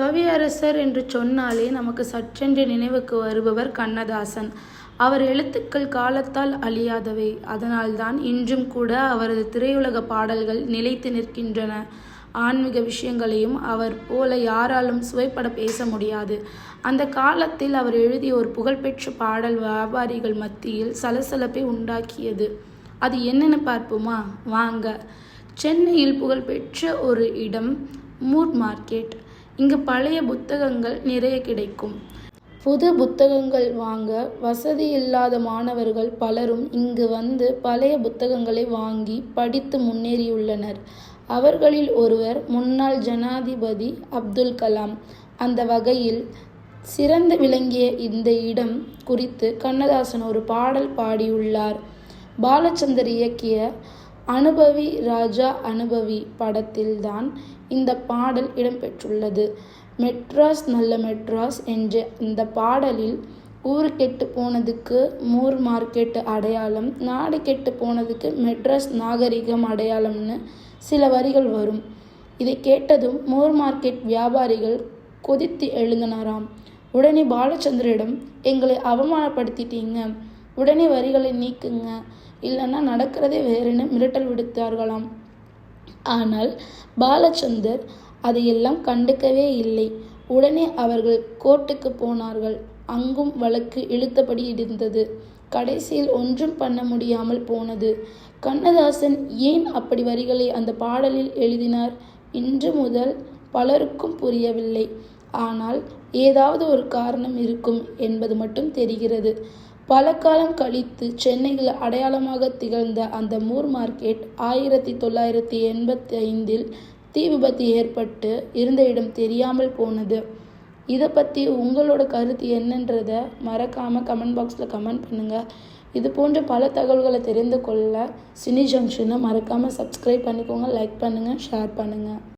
கவியரசர் என்று சொன்னாலே நமக்கு சற்றென்று நினைவுக்கு வருபவர் கண்ணதாசன். அவர் எழுத்துக்கள் காலத்தால் அழியாதவை. அதனால்தான் இன்றும் கூட அவரது திரையுலக பாடல்கள் நிலைத்து நிற்கின்றன. ஆன்மீக விஷயங்களையும் அவர் போல யாராலும் சுவைப்பட பேச முடியாது. அந்த காலத்தில் அவர் எழுதிய ஒரு புகழ்பெற்ற பாடல் வியாபாரிகள் மத்தியில் சலசலப்பை உண்டாக்கியது. அது என்னென்னு பார்ப்போமா? வாங்க. சென்னையில் புகழ்பெற்ற ஒரு இடம் மூர் மார்க்கெட். இங்கு பழைய புத்தகங்கள் நிறைய கிடைக்கும். புது புத்தகங்கள் வாங்க வசதியில்லாத மாணவர்கள் பலரும் இங்கு வந்து பழைய புத்தகங்களை வாங்கி படித்து முன்னேறியுள்ளனர். அவர்களில் ஒருவர் முன்னாள் ஜனாதிபதி அப்துல் கலாம். அந்த வகையில் சிறந்து விளங்கிய இந்த இடம் குறித்து கண்ணதாசன் ஒரு பாடல் பாடியுள்ளார். பாலச்சந்தர் இயக்கிய அனுபவி ராஜா அனுபவி படத்தில் தான் இந்த பாடல் இடம்பெற்றுள்ளது. மெட்ராஸ் நல்ல மெட்ராஸ் என்ற இந்த பாடலில் ஊர் கெட்டு போனதுக்கு மூர் மார்க்கெட் அடையாளம் நாடு கெட்டு போனதுக்கு மெட்ராஸ் நாகரிகம் அடையாளம்னு சில வரிகள் வரும். இதை கேட்டதும் மூர் மார்க்கெட் வியாபாரிகள் கொதித்து எழுந்தனராம். உடனே பாலச்சந்தரிடம் எங்களை அவமானப்படுத்திட்டீங்க. உடனே வரிகளை நீக்குங்க. இல்லைன்னா நடக்கிறதே வேறுன்னு மிரட்டல் விடுத்தார்களாம். ஆனால் பாலச்சந்தர் அதையெல்லாம் கண்டுக்கவே இல்லை. உடனே அவர்கள் கோர்ட்டுக்கு போனார்கள். அங்கும் வழக்கு இழுத்தபடி இருந்தது. கடைசியில் ஒன்றும் பண்ண முடியாமல் போனது. கண்ணதாசன் ஏன் அப்படி வரிகளை அந்த பாடலில் எழுதினார் இன்று முதல் பலருக்கும் புரியவில்லை. ஆனால் ஏதாவது ஒரு காரணம் இருக்கும் என்பது மட்டும் தெரிகிறது. பல காலம் கழித்து சென்னையில் அடையாளமாக திகழ்ந்த அந்த மூர் மார்க்கெட் ஆயிரத்தி தொள்ளாயிரத்தி எண்பத்தி ஐந்தில் தீ விபத்து ஏற்பட்டு இருந்த இடம் தெரியாமல் போனது. இதை பற்றி உங்களோட கருத்து என்னன்றத மறக்காமல் கமெண்ட் பாக்ஸில் கமெண்ட் பண்ணுங்கள் இது போன்ற பல தகவல்களை தெரிந்து கொள்ள சினி ஜங்ஷனை மறக்காமல் சப்ஸ்கிரைப் பண்ணிக்கோங்க லைக் பண்ணுங்கள் ஷேர் பண்ணுங்கள்